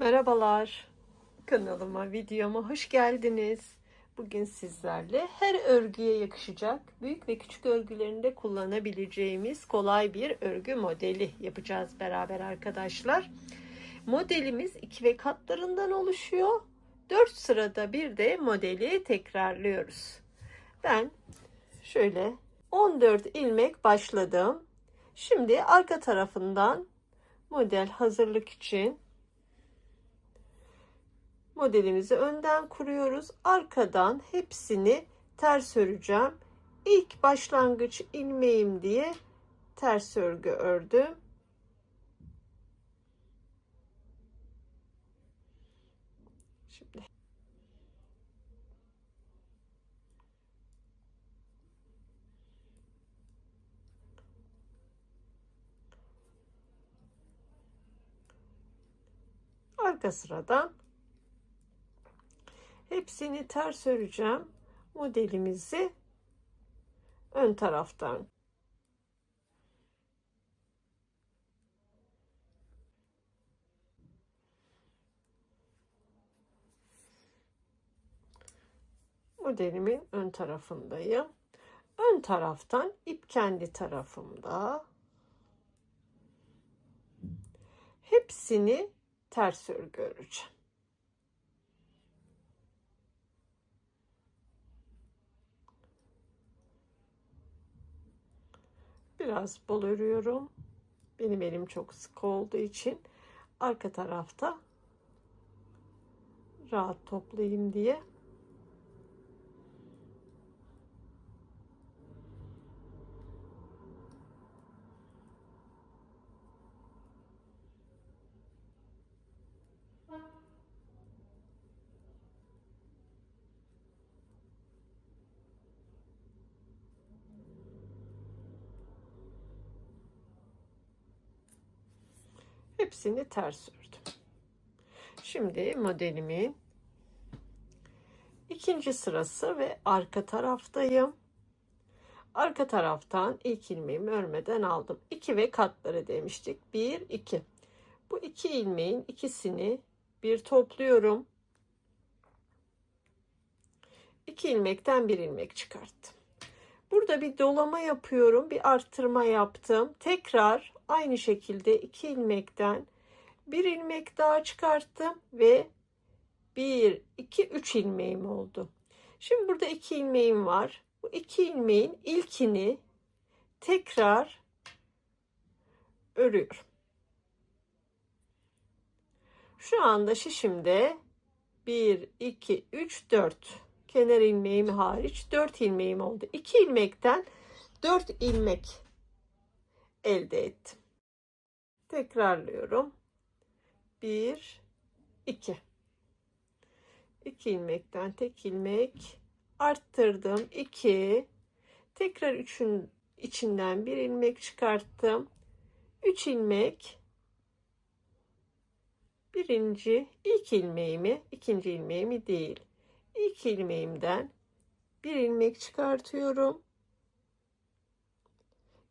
Merhabalar. Kanalıma, videoma hoş geldiniz. Bugün sizlerle her örgüye yakışacak büyük ve küçük örgülerinde kullanabileceğimiz kolay bir örgü modeli yapacağız beraber arkadaşlar. Modelimiz iki ve katlarından oluşuyor. 4 sırada bir de modeli tekrarlıyoruz. Ben şöyle 14 ilmek başladım. Şimdi arka tarafından model hazırlık için modelimizi önden kuruyoruz. Arkadan hepsini ters öreceğim. İlk başlangıç ilmeğim diye ters örgü ördüm. Şimdi arka sıradan hepsini ters öreceğim. Modelimizi ön taraftan modelimin ön tarafındayım. Ön taraftan ip kendi tarafımda. Hepsini ters örgü öreceğim. Biraz bol örüyorum. Benim elim çok sık olduğu için arka tarafta rahat toplayayım diye. Hepsini ters ördüm. Şimdi modelimin ikinci sırası ve arka taraftayım. Arka taraftan ilk ilmeğimi örmeden aldım. 2 ve katları demiştik. 1 2. Bu iki ilmeğin ikisini bir topluyorum. 2 ilmekten bir ilmek çıkarttım. Burada bir dolama yapıyorum. Bir arttırma yaptım. Tekrar aynı şekilde iki ilmekten bir ilmek daha çıkarttım ve bir, iki, üç ilmeğim oldu. Şimdi burada iki ilmeğim var. Bu iki ilmeğin ilkini tekrar örüyorum. Şu anda şişimde 1, 2, 3, 4 kenar ilmeğim hariç 4 ilmeğim oldu. 2 ilmekten 4 ilmek elde ettim. Tekrarlıyorum. 1 2 2 ilmekten tek ilmek arttırdım. 2 tekrar 3'ün içinden bir ilmek çıkarttım. 3 ilmek birinci ilk ilmeğimi ikinci ilmeğimi değil ilk ilmeğimden bir ilmek çıkartıyorum.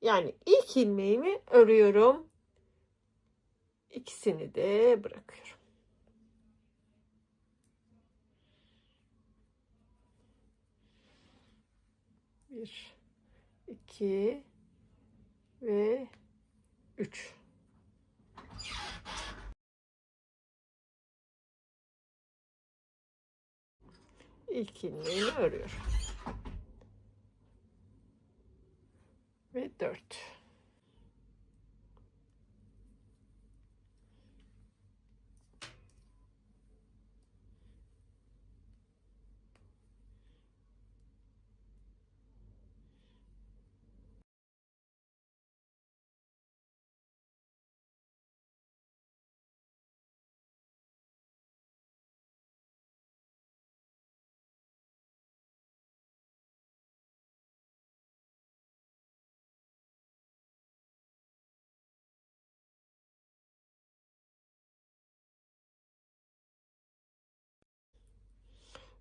Yani ilk ilmeğimi örüyorum. İkisini de bırakıyorum. Bir, iki ve üç. İlk ilmeğini örüyorum. Ve 4.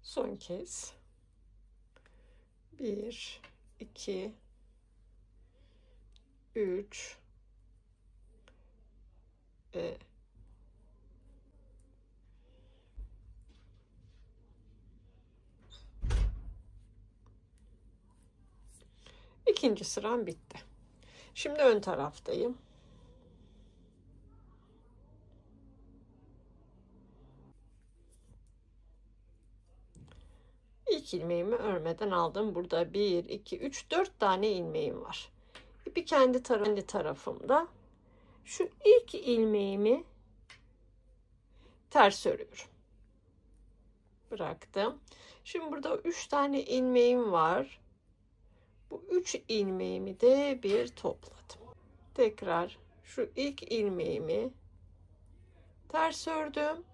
Son kez. Bir, iki, üç ve ikinci sıram bitti. Şimdi ön taraftayım. İlk ilmeğimi örmeden aldım. Burada 1, 2, 3, 4 tane ilmeğim var. İpi kendi, tar kendi tarafımda. Şu ilk ilmeğimi ters örüyorum. Bıraktım. Şimdi burada 3 tane ilmeğim var. Bu 3 ilmeğimi de bir topladım. Tekrar şu ilk ilmeğimi ters ördüm.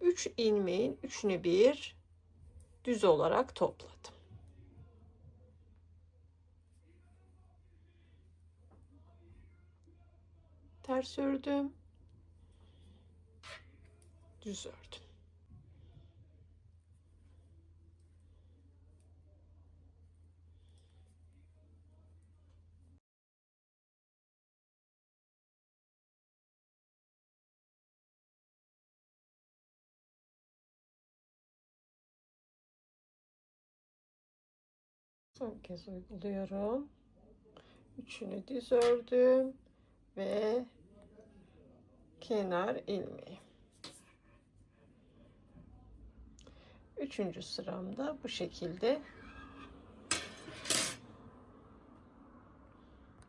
3 ilmeğin üçünü bir düz olarak topladım. Ters ördüm. Düz ördüm. Son kez uyguluyorum. Üçünü düz ördüm ve kenar ilmeği. Üçüncü sıramda bu şekilde.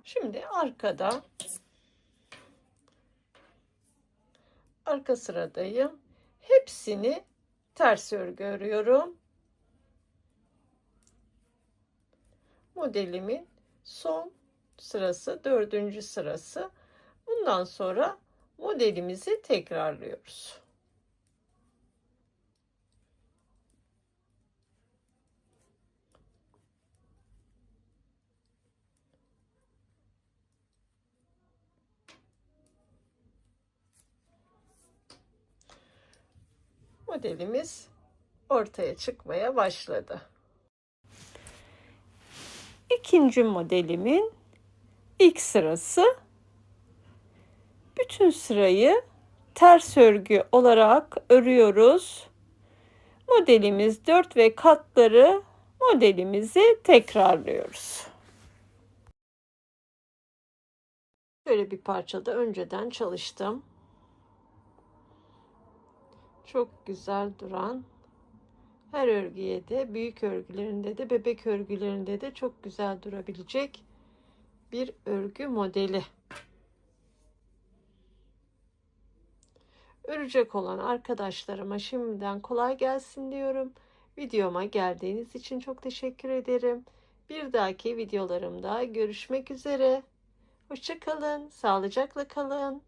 Şimdi arkada arka sıradayım. Hepsini ters örgü örüyorum. Modelimin son sırası dördüncü sırası. Bundan sonra modelimizi tekrarlıyoruz. Modelimiz ortaya çıkmaya başladı. İkinci modelimin ilk sırası. Bütün sırayı ters örgü olarak örüyoruz. Modelimiz 4 ve katları modelimizi tekrarlıyoruz. Böyle bir parçada önceden çalıştım. Çok güzel duran her örgüye de büyük örgülerinde de bebek örgülerinde de çok güzel durabilecek bir örgü modeli. Örecek olan arkadaşlarıma şimdiden kolay gelsin diyorum. Videoma geldiğiniz için çok teşekkür ederim. Bir dahaki videolarımda görüşmek üzere. Hoşçakalın, sağlıcakla kalın.